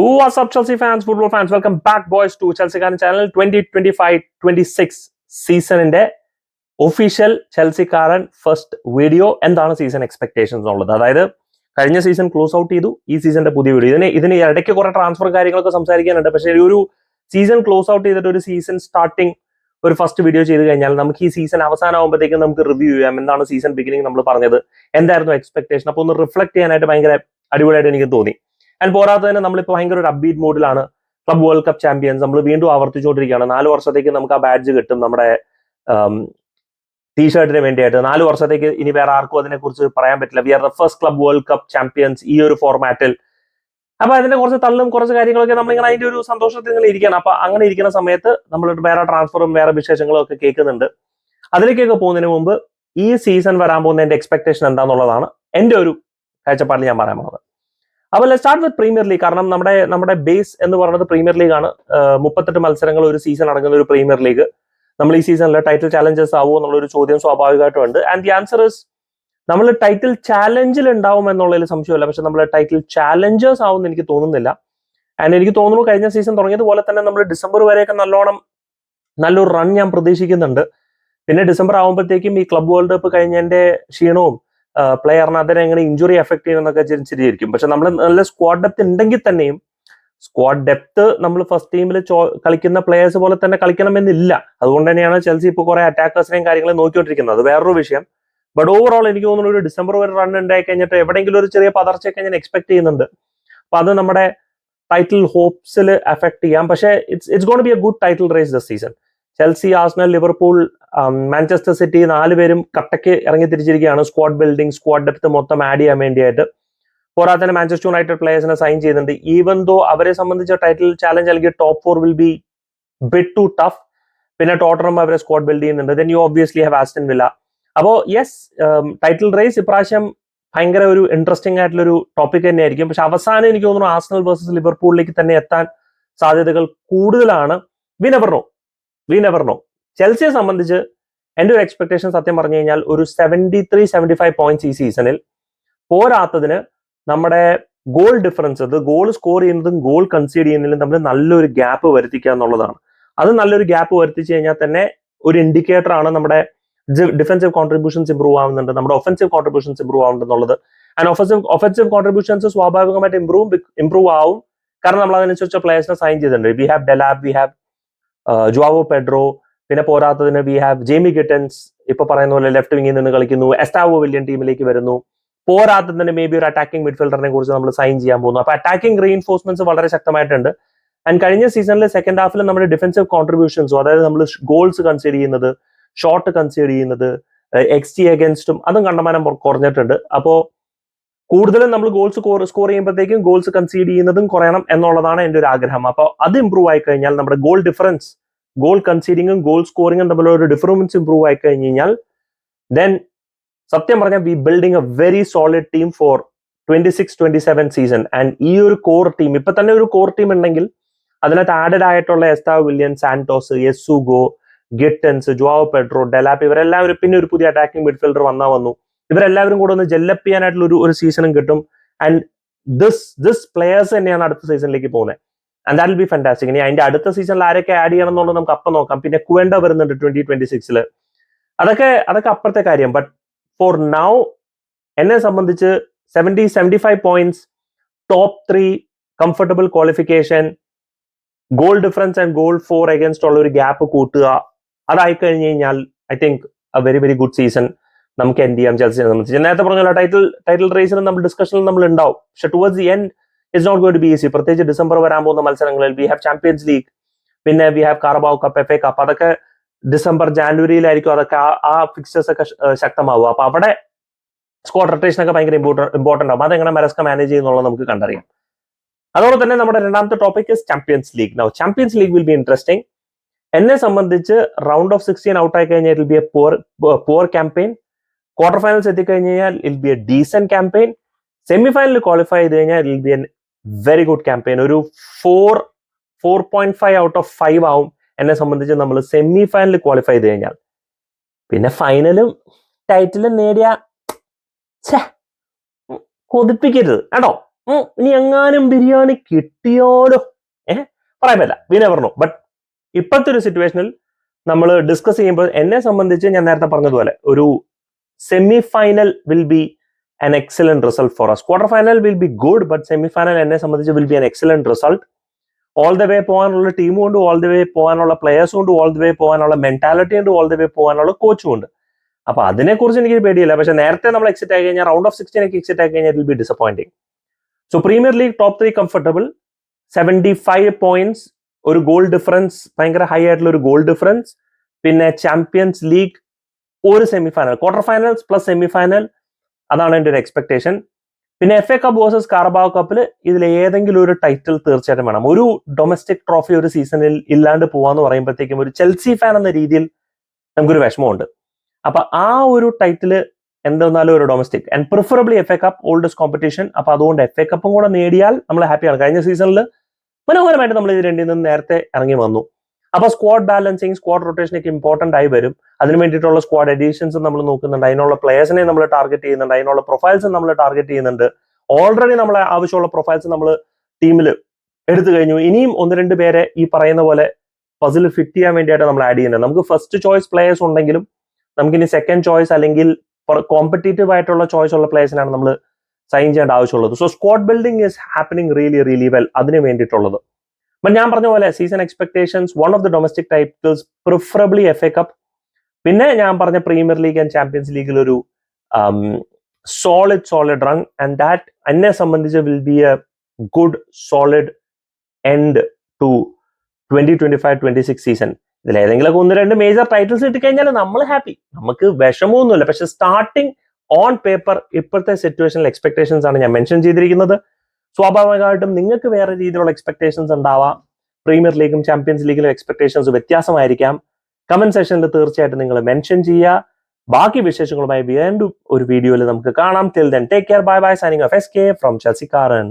What's up, Chelsea fans, football fans? Welcome back, boys, to Chelsea Karan channel 2025-26 സീസണിന്റെ official ചെൽസിക്കാരൻ first video എന്താണ് season expectations എന്നുള്ളത് അതായത് കഴിഞ്ഞ സീസൺ ക്ലോസ് ഔട്ട് ചെയ്തു ഈ സീസണിന്റെ പുതിയ വീഡിയോ ഇതിന് ഇതിന് ഇടയ്ക്ക് കുറെ ട്രാൻസ്ഫർ കാര്യങ്ങളൊക്കെ സംസാരിക്കാനുണ്ട്. പക്ഷേ ഒരു സീസൺ ക്ലോസ് ഔട്ട് ചെയ്തിട്ട് ഒരു സീസൺ സ്റ്റാർട്ടിങ് ഒരു ഫസ്റ്റ് വീഡിയോ ചെയ്ത് കഴിഞ്ഞാൽ നമുക്ക് ഈ സീസൺ അവസാനമാകുമ്പോഴത്തേക്കും നമുക്ക് റിവ്യൂ ചെയ്യാം. എന്താണ് സീസൺ ബിഗിനിങ് നമ്മൾ പറഞ്ഞത്? എന്തായിരുന്നു എക്സ്പെക്ടേഷൻ അപ്പോൾ ഒന്ന് റിഫ്ലക്ട് ചെയ്യാനായിട്ട് ഭയങ്കര അടിപൊളിയായിട്ട് എനിക്ക് തോന്നി. ആൻഡ് തന്നെ നമ്മളിപ്പോൾ ഭയങ്കര ഒരു അപ്ബീറ്റ് മോഡിലാണ് ക്ലബ് വേൾഡ് കപ്പ് ചാമ്പ്യൻസ് നമ്മൾ വീണ്ടും ആവർത്തിച്ചുകൊണ്ടിരിക്കുകയാണ്. നാല് വർഷത്തേക്ക് നമുക്ക് ആ ബാഡ്ജ് കിട്ടും നമ്മുടെ ടീഷർട്ടിന് വേണ്ടിയായിട്ട്. നാല് വർഷത്തേക്ക് ഇനി വേറെ ആർക്കും അതിനെക്കുറിച്ച് പറയാൻ പറ്റില്ല. We are the first club world cup champions ഈ ഒരു ഫോർമാറ്റിൽ അപ്പൊ അതിന്റെ കുറച്ച് തള്ളും കുറച്ച് കാര്യങ്ങളൊക്കെ നമ്മളിങ്ങനെ അതിന്റെ ഒരു സന്തോഷത്തിൽ ഇങ്ങനെ ഇരിക്കണം അപ്പൊ അങ്ങനെ ഇരിക്കുന്ന സമയത്ത് നമ്മൾ വേറെ ട്രാൻസ്ഫറും വേറെ വിശേഷങ്ങളും ഒക്കെ കേൾക്കുന്നുണ്ട്. അതിലേക്കൊക്കെ പോകുന്നതിന് മുമ്പ് ഈ സീസൺ വരാൻ പോകുന്ന എന്റെ എക്സ്പെക്ടേഷൻ എന്താന്നുള്ളതാണ് എന്റെ ഒരു കാഴ്ചപ്പാടിൽ ഞാൻ പറയാൻ പോകുന്നത്. അപ്പോൾ സ്റ്റാർട്ട് വിത്ത് പ്രീമിയർ ലീഗ് കാരണം നമ്മുടെ നമ്മുടെ ബേസ് എന്ന് പറയുന്നത് പ്രീമിയർ ലീഗ് ആണ്. ആഹ് മുപ്പത്തെട്ട് മത്സരങ്ങൾ ഒരു സീസൺ അടങ്ങുന്ന ഒരു പ്രീമിയർ ലീഗ് നമ്മൾ ഈ സീസണിൽ ടൈറ്റിൽ ചാലഞ്ചേഴ്സ് ആവുമോ എന്നുള്ളൊരു ചോദ്യം സ്വാഭാവികമായിട്ടും ഉണ്ട് ആൻഡ് ദി ആൻസർ ഇസ് നമ്മൾ ടൈറ്റിൽ ചാലഞ്ചിൽ ഉണ്ടാവും എന്നുള്ളതിൽ സംശയമില്ല. പക്ഷെ നമ്മൾ ടൈറ്റിൽ ചാലഞ്ചേഴ്സ് ആവും എന്ന് എനിക്ക് തോന്നുന്നില്ല. ആൻഡ് എനിക്ക് തോന്നുന്നു കഴിഞ്ഞ സീസൺ തുടങ്ങിയതുപോലെ തന്നെ നമ്മൾ ഡിസംബർ വരെയൊക്കെ നല്ലോണം നല്ലൊരു റൺ ഞാൻ പ്രതീക്ഷിക്കുന്നുണ്ട്. പിന്നെ ഡിസംബർ ആകുമ്പോഴത്തേക്കും ഈ ക്ലബ് വേൾഡ് കപ്പ് കഴിഞ്ഞതിന്റെ ക്ഷീണവും പ്ലെയറിന് അതിനെ എങ്ങനെ ഇഞ്ചുറി എഫക്ട് ചെയ്യുമെന്നൊക്കെ ചിരിച്ചിരിക്കും പക്ഷെ നമ്മൾ നല്ല സ്ക്വാഡ് ഡെപ്ത് ഉണ്ടെങ്കിൽ തന്നെയും സ്ക്വാഡ് ഡെപ്ത് നമ്മൾ ഫസ്റ്റ് ടീമിൽ കളിക്കുന്ന പ്ലേയേഴ്സ് പോലെ തന്നെ കളിക്കണമെന്നില്ല. അതുകൊണ്ട് തന്നെയാണ് ചെൽസി ഇപ്പോൾ കുറെ അറ്റാക്കേഴ്സിനെയും കാര്യങ്ങളും നോക്കിക്കൊണ്ടിരിക്കുന്നത്. അത് വേറൊരു വിഷയം. ബട്ട് ഓവറോൾ എനിക്ക് തോന്നുന്നു ഒരു ഡിസംബർ വരെ റൺ ഉണ്ടായി കഴിഞ്ഞിട്ട് എവിടെയെങ്കിലും ഒരു ചെറിയ പതർച്ചയൊക്കെ ഞാൻ എക്സ്പെക്ട് ചെയ്യുന്നുണ്ട്. അപ്പൊ അത് നമ്മുടെ ടൈറ്റിൽ ഹോപ്സിൽ എഫക്ട് ചെയ്യാം. പക്ഷേ it's it's gonna be a good title race the season Chelsea Arsenal Liverpool Manchester City നാലുപേരും കട്ടയ്ക്ക് ഇറങ്ങി തിരിച്ചിരിക്കുകയാണ്. സ്ക്വാഡ് ബിൽഡിംഗ് സ്ക്വാഡ് ഡെപ്ത് മൊത്തം ആഡ് ചെയ്യാൻ വേണ്ടിയായിട്ട്. പോരാതെ തന്നെ മാഞ്ചസ്റ്റർ യുണൈറ്റഡ് പ്ലേയേഴ്സിനെ സൈൻ ചെയ്യുന്നുണ്ട് ഈവൻ ദോ അവരെ സംബന്ധിച്ച ടൈറ്റിൽ ചാലഞ്ച് അല്ലെങ്കിൽ top four will be bit too tough പിന്നെ ടോട്ടറും അവരെ സ്ക്വാഡ് ബിൽഡ് ചെയ്യുന്നുണ്ട്. Then you obviously have Aston Villa അപ്പോ യെസ് ടൈറ്റിൽ റേസ് ഇപ്രാവശ്യം ഭയങ്കര ഒരു ഇൻട്രസ്റ്റിംഗ് ആയിട്ടുള്ള ഒരു ടോപ്പിക് തന്നെയായിരിക്കും. പക്ഷെ അവസാനം എനിക്ക് തോന്നുന്നു ആസ്നൽ വേഴ്സസ് ലിവർപൂളിലേക്ക് തന്നെ എത്താൻ സാധ്യതകൾ കൂടുതലാണ്. വി വി നെവർ നോ ചെൽസിയെ സംബന്ധിച്ച് എന്റെ ഒരു എക്സ്പെക്ടേഷൻ സത്യം പറഞ്ഞു കഴിഞ്ഞാൽ ഒരു seventy three seventy five points ഈ സീസണിൽ പോരാത്തതിന് നമ്മുടെ ഗോൾ ഡിഫറൻസ് അത് ഗോൾ സ്കോർ ചെയ്യുന്നതും ഗോൾ കൺസീഡ് ചെയ്യുന്നതിലും തമ്മിൽ നല്ലൊരു ഗ്യാപ്പ് വരുത്തിക്കുക എന്നുള്ളതാണ്. അത് നല്ലൊരു ഗ്യാപ്പ് വരുത്തിച്ചു കഴിഞ്ഞാൽ തന്നെ ഒരു ഇൻഡിക്കേറ്റർ ആണ് നമ്മുടെ ഡിഫൻസീവ് കോൺട്രിബ്യൂഷൻസ് ഇമ്പ്രൂവ് ആവുന്നുണ്ട് നമ്മുടെ ഒഫൻസീവ് കോൺട്രിബ്യൂഷൻസ് ഇമ്പ്രൂവ് ആവുന്നുണ്ടെന്നുള്ളത് ആൻഡ് ഒഫൻസീവ് ഒഫൻസീവ് കോൺട്രിബ്യൂഷൻസ് സ്വാഭാവികമായിട്ട് ഇമ്പ്രൂവ് ഇമ്പ്രൂവ് ആവും. കാരണം നമ്മൾ അതിനനുസരിച്ച് പ്ലേയേഴ്സിനെ സൈൻ ചെയ്തിട്ടുണ്ട്. We have Delap we have Joao Pedro പിന്നെ പോരാത്തതിന് വി ഹാവ് ജേമി ഗിറ്റൻസ് ഇപ്പൊ പറയുന്ന പോലെ ലെഫ്റ്റ് വിങ്ങിൽ നിന്ന് കളിക്കുന്നു. എസ്റ്റാവോ വില്യൻ ടീമിലേക്ക് വരുന്നു. പോരാത്തതിന് മേ ബി ഒരു അറ്റാക്കിംഗ് മിഡ്ഫീൽഡറിനെ കുറിച്ച് നമ്മൾ സൈൻ ചെയ്യാൻ പോകുന്നു. അപ്പൊ അറ്റാക്കിംഗ് റീഇൻഫോഴ്സ്മെന്റ്സ് വളരെ ശക്തമായിട്ടുണ്ട്. ആൻഡ് കഴിഞ്ഞ സീസണിലെ സെക്കൻഡ് ഹാഫിൽ നമ്മുടെ ഡിഫൻസീവ് കോൺട്രിബ്യൂഷൻസും അതായത് നമ്മൾ ഗോൾസ് കൺസിഡർ ചെയ്യുന്നത് ഷോട്ട് കൺസിഡർ ചെയ്യുന്നത് എക്സ് ടി അഗൻസ്റ്റും അതും കണ്ടമാനം കുറഞ്ഞിട്ടുണ്ട്. അപ്പോ കൂടുതലും നമ്മൾ ഗോൾസ് സ്കോർ സ്കോർ ചെയ്യുമ്പോഴത്തേക്കും ഗോൾസ് കൺസീഡ് ചെയ്യുന്നതും കുറയണം എന്നുള്ളതാണ് എന്റെ ഒരു ആഗ്രഹം. അപ്പോൾ അത് ഇമ്പ്രൂവ് ആയി കഴിഞ്ഞാൽ നമ്മുടെ ഗോൾ ഡിഫറൻസ് ഗോൾ കൺസീഡിങ്ങും ഗോൾ സ്കോറിങ്ങും തമ്മിലുള്ള ഒരു ഡിഫറൻസ് ഇമ്പ്രൂവ് ആയി കഴിഞ്ഞ് കഴിഞ്ഞാൽ ദെൻ സത്യം പറഞ്ഞാൽ we building a very solid team for twenty six twenty seven season and ഈ ഒരു കോർ ടീം ഇപ്പൊ തന്നെ ഒരു കോർ ടീം ഉണ്ടെങ്കിൽ അതിനകത്ത് ആഡഡ് ആയിട്ടുള്ള എസ്താവ് വില്യൻ സാന്റോസ് യെസുഗോ ഗിറ്റൻസ് ജോവോ പെഡ്രോ ഡെലാപ്പ് ഇവരെല്ലാവരും പിന്നെ ഒരു പുതിയ അറ്റാക്കിംഗ് മിഡ്ഫീൽഡർ വന്നാ വന്നു. ഇവരെല്ലാവരും കൂടെ ഒന്ന് ജെല്ലപ്പ് ചെയ്യാനായിട്ടുള്ള ഒരു ഒരു സീസണും കിട്ടും. ആൻഡ് ദിസ് ദിസ് പ്ലേയേഴ്സ് തന്നെയാണ് അടുത്ത സീസണിലേക്ക് പോകുന്നത് ആൻഡ് ദാറ്റ് ബി ഫാന്റാസ്റ്റിക് ഇനി അതിന്റെ അടുത്ത സീസണിൽ ആരൊക്കെ ആഡ് ചെയ്യണം എന്നുള്ളത് നമുക്ക് അപ്പം നോക്കാം. പിന്നെ കുവേണ്ട വരുന്നുണ്ട് ട്വന്റി ട്വന്റി സിക്സിൽ അതൊക്കെ അതൊക്കെ അപ്പുറത്തെ കാര്യം. ബട്ട് ഫോർ നൗ എന്നെ സംബന്ധിച്ച് seventy seventy five points top three comfortable qualification goal difference and goal for against ഉള്ള ഒരു ഗ്യാപ്പ് കൂട്ടുക. അതായി കഴിഞ്ഞ് കഴിഞ്ഞാൽ I think a very very good season നമുക്ക് എന്ത് ചെയ്യാം ചർച്ച ചെൽസിനെ സംബന്ധിച്ച്. നേരത്തെ പറഞ്ഞല്ലോ ടൈറ്റിൽ ടൈറ്റിൽ റേസിന് നമ്മൾ ഡിസ്കഷനിൽ നമ്മൾ ഉണ്ടാവും. പക്ഷെ towards the end it's not going to be easy പ്രത്യേകിച്ച് ഡിസംബർ വരാൻ പോകുന്ന മത്സരങ്ങളിൽ വി ഹാവ് ചാമ്പ്യൻസ് ലീഗ് പിന്നെ we have Carabao cup F A cup അതൊക്കെ ഡിസംബർ ജാനുവരിയിലായിരിക്കും അതൊക്കെ ആ ഫിക്സേഴ്സ് ഒക്കെ ശക്തമാവുക. അപ്പൊ അവിടെ സ്ക്വാഡ് റൊട്ടേഷൻ ഒക്കെ ഭയങ്കര ഇമ്പോർട്ടന്റ് ആവും. അതെങ്ങനെ മെറസ്ക മാനേജ് ചെയ്യുന്നുള്ളത് നമുക്ക് കണ്ടറിയാം. അതോടെ തന്നെ നമ്മുടെ രണ്ടാമത്തെ topic is champions league now champions league will be interesting എന്നെ സംബന്ധിച്ച് റൗണ്ട് ഓഫ് സിക്സ്റ്റീൻ ഔട്ട് ആയി കഴിഞ്ഞാൽ will be a poor poor campaign quarter finals എത്തിക്കഴിഞ്ഞ് കഴിഞ്ഞാൽ it'll be a decent campaign semi ഫൈനലിൽ ക്വാളിഫൈ ചെയ്ത് കഴിഞ്ഞാൽ it'll be an very good campaign ഒരു four four point five out of five ആവും. എന്നെ സംബന്ധിച്ച് നമ്മൾ സെമി ഫൈനലിൽ ക്വാളിഫൈ ചെയ്ത് കഴിഞ്ഞാൽ. പിന്നെ ഫൈനലും ടൈറ്റിലും നേടിയ കൊതിപ്പിക്കരുത് കേട്ടോ. ഇനി എങ്ങാനും ബിരിയാണി കിട്ടിയാലോ ഏഹ് പറയാൻ പറ്റില്ല. വിനെ പറഞ്ഞു ബട്ട് ഇപ്പോഴത്തെ ഒരു സിറ്റുവേഷനിൽ നമ്മൾ ഡിസ്കസ് ചെയ്യുമ്പോൾ എന്നെ സംബന്ധിച്ച് ഞാൻ നേരത്തെ പറഞ്ഞതുപോലെ ഒരു semi final will be an excellent result for us. Quarter final will be good, but semi final എന്നെ സംബന്ധിച്ച് will be an excellent result. All the way പോകാനുള്ള ടീമും ഉണ്ട് ഓൾ ദ വേ പോകാനുള്ള പ്ലെയേഴ്സും ഉണ്ട് ഓൾ ദ വേ പോകാനുള്ള mentality ഉണ്ട് all the way പോകാനുള്ള കോച്ചും ഉണ്ട് അപ്പൊ അതിനെക്കുറിച്ച് എനിക്ക് പേടിയില്ല. പക്ഷെ നേരത്തെ നമ്മൾ എക്സിറ്റ് ആയി കഴിഞ്ഞാൽ റൗണ്ട് ഓഫ് സിക്സ്റ്റീനൊക്കെ എക്സിറ്റ് ആയി കഴിഞ്ഞാൽ will be disappointing so premier league top three comfortable seventy five points ഒരു ഗോൾ ഡിഫറൻസ് ഭയങ്കര ഹൈ ആയിട്ടുള്ള ഒരു ഗോൾ ഡിഫറൻസ് പിന്നെ ചാമ്പ്യൻസ് ലീഗ് ഒരു semi final quarter finals plus semi final അതാണ് എന്റെ ഒരു എക്സ്പെക്ടേഷൻ പിന്നെ F A cup versus Carabao കപ്പിൽ ഇതിൽ ഏതെങ്കിലും ഒരു ടൈറ്റിൽ തീർച്ചയായിട്ടും വേണം. ഒരു ഡൊമസ്റ്റിക് ട്രോഫി ഒരു സീസണിൽ ഇല്ലാണ്ട് പോവാന്ന് പറയുമ്പോഴത്തേക്കും ഒരു ചെൽസി ഫാൻ എന്ന രീതിയിൽ നമുക്കൊരു വിഷമമുണ്ട്. അപ്പൊ ആ ഒരു ടൈറ്റിൽ എന്തെന്നാലും ഒരു domestic and preferably F A cup oldest competition അപ്പൊ അതുകൊണ്ട് എഫ് എ കപ്പും കൂടെ നേടിയാൽ നമ്മൾ ഹാപ്പിയാണ് കഴിഞ്ഞ സീസണിൽ മനോഹരമായിട്ട് നമ്മൾ ഇത് രണ്ടിൽ നിന്ന് നേരത്തെ ഇറങ്ങി വന്നു. അപ്പൊ സ്ക്വാഡ് ബാലൻസിങ് സ്ക്വാഡ് റൊട്ടേഷൻ റൊട്ടേഷനൊക്കെ ഇമ്പോർട്ടന്റ് ആയി വരും. അതിന് വേണ്ടിയിട്ടുള്ള സ്ക്വാഡ് എഡീഷൻസ് നമ്മൾ നോക്കുന്നുണ്ട്. അതിനുള്ള പ്ലേയേഴ്സിനെ നമ്മൾ ടാർഗറ്റ് ചെയ്യുന്നുണ്ട്. അതിനുള്ള പ്രൊഫൈൽസ് നമ്മൾ ടാർഗറ്റ് ചെയ്യുന്നുണ്ട്. ഓൾറെഡി നമ്മളെ ആവശ്യമുള്ള പ്രൊഫൈൽസ് നമ്മൾ ടീമിൽ എടുത്തു കഴിഞ്ഞു. ഇനിയും ഒന്ന് രണ്ട് പേരെ ഈ പറയുന്ന പോലെ പസിൽ ഫിറ്റ് ചെയ്യാൻ വേണ്ടിയിട്ട് നമ്മൾ ആഡ് ചെയ്യുന്നത് നമുക്ക് ഫസ്റ്റ് ചോയ്സ് പ്ലേയേഴ്സ് ഉണ്ടെങ്കിലും നമുക്കിനി സെക്കൻഡ് ചോയ്സ് അല്ലെങ്കിൽ കോമ്പറ്റേറ്റീവ് ആയിട്ടുള്ള ചോയ്സ് ഉള്ള പ്ലേയേഴ്സിനാണ് നമ്മൾ സൈൻ ചെയ്യേണ്ട ആവശ്യമുള്ളത്. So squad building is happening really really well അതിന് വേണ്ടിയിട്ടുള്ളത്. ബട്ട് ഞാൻ പറഞ്ഞ പോലെ season expectations one of the domestic titles preferably F A cup പിന്നെ ഞാൻ പറഞ്ഞ പ്രീമിയർ ലീഗ് ആൻഡ് ചാമ്പ്യൻസ് ലീഗിൽ ഒരു solid solid run and that എന്നെ സംബന്ധിച്ച് will be a good solid end to twenty twenty five twenty six season ഇതിൽ ഏതെങ്കിലുമൊക്കെ ഒന്ന് രണ്ട് മേജർ ടൈറ്റിൽസ് കിട്ടിക്കഴിഞ്ഞാൽ നമ്മൾ ഹാപ്പി നമുക്ക് വിഷമമൊന്നുമില്ല. പക്ഷെ സ്റ്റാർട്ടിങ് ഓൺ പേപ്പർ ഇപ്പോഴത്തെ സിറ്റുവേഷനിൽ എക്സ്പെക്ടേഷൻസ് ആണ് ഞാൻ മെൻഷൻ ചെയ്തിരിക്കുന്നത്. സ്വാഭാവികമായിട്ടും നിങ്ങൾക്ക് വേറെ രീതിയിലുള്ള എക്സ്പെക്ടേഷൻസ് ഉണ്ടാവാം. പ്രീമിയർ ലീഗും ചാമ്പ്യൻസ് ലീഗിലും എക്സ്പെക്ടേഷൻസ് വ്യത്യാസമായിരിക്കാം. കമന്റ് സെക്ഷനിൽ തീർച്ചയായിട്ടും നിങ്ങൾ മെൻഷൻ ചെയ്യുക. ബാക്കി വിശേഷങ്ങളുമായി വീണ്ടും ഒരു വീഡിയോയിൽ നമുക്ക് കാണാം. Till then take care bye bye signing off S K from ചസിക്കാരൻ